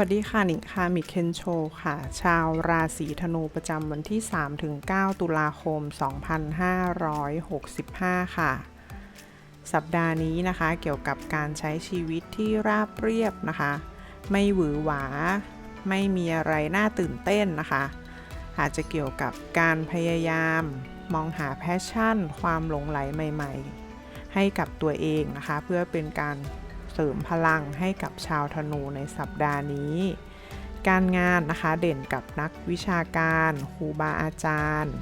วัสดีค่ะหนิงค่ะมิเคนโชค่ะ ชาวราศีธนูประจำวันที่ 3-9 ตุลาคม 2565 ค่ะ สัปดาห์นี้นะคะเกี่ยวกับการใช้ชีวิตที่ราบเรียบนะคะ ไม่หวือหวา ไม่มีอะไรน่าตื่นเต้นนะคะ อาจจะเกี่ยวกับการพยายาม มองหาแพชชั่น ความหลงไหลใหม่ ๆ ให้กับตัวเองนะคะ เพื่อเป็นการ เสริมพลังให้กับชาวธนูในสัปดาห์นี้ การงานนะคะเด่นกับนักวิชาการครูบาอาจารย์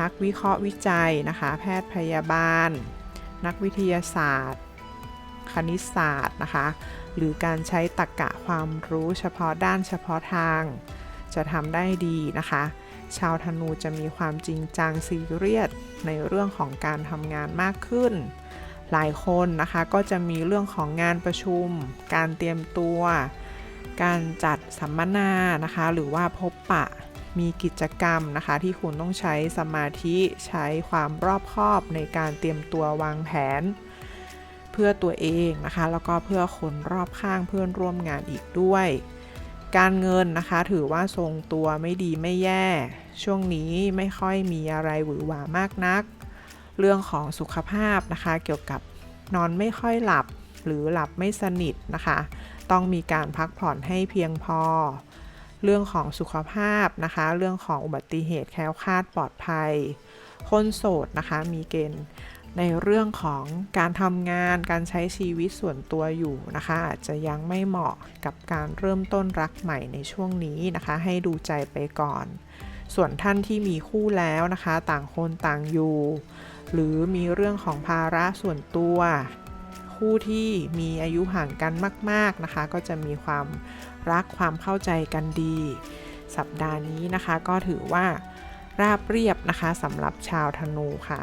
นักวิเคราะห์วิจัยนะคะ แพทย์พยาบาล นักวิทยาศาสตร์ คณิตศาสตร์นะคะ หรือการใช้ตรรกะความรู้เฉพาะด้านเฉพาะทาง จะทำได้ดีนะคะชาวธนูจะมีความจริงจังซีเรียสในเรื่องของการทำงานมากขึ้น หลายคนนะคะก็จะมีเรื่องของงานประชุม การเตรียมตัว การจัดสัมมนานะคะ หรือว่าพบปะมีกิจกรรมนะคะ ที่คุณต้องใช้สมาธิใช้ความรอบคอบในการเตรียมตัววางแผน เพื่อตัวเองนะคะ แล้วก็เพื่อคนรอบข้างเพื่อนร่วมงานอีกด้วย การเงินนะคะถือว่าทรงตัวไม่ดีไม่แย่ ช่วงนี้ไม่ค่อยมีอะไรหวือหวามากนัก เรื่องของสุขภาพนะคะ เกี่ยวกับนอนไม่ค่อยหลับหรือหลับไม่สนิทนะคะ ต้องมีการพักผ่อนให้เพียงพอ เรื่องของสุขภาพนะคะ เรื่องของอุบัติเหตุแคล้วคลาดปลอดภัย คนโสดนะคะมีเกณฑ์ในเรื่องของการทำงานการใช้ชีวิตส่วนตัวอยู่นะคะอาจจะยังไม่เหมาะกับการเริ่มต้นรักใหม่ในช่วงนี้นะคะ ให้ดูใจไปก่อน ส่วนท่านที่มีคู่แล้วนะคะ ต่างคนต่างอยู่ หรือมีเรื่องของภาระส่วนตัว คู่ที่มีอายุห่างกันมาก ๆนะคะ ก็จะมีความรักความเข้าใจกันดี สัปดาห์นี้นะคะก็ถือว่าราบเรียบนะคะสำหรับชาวธนูค่ะ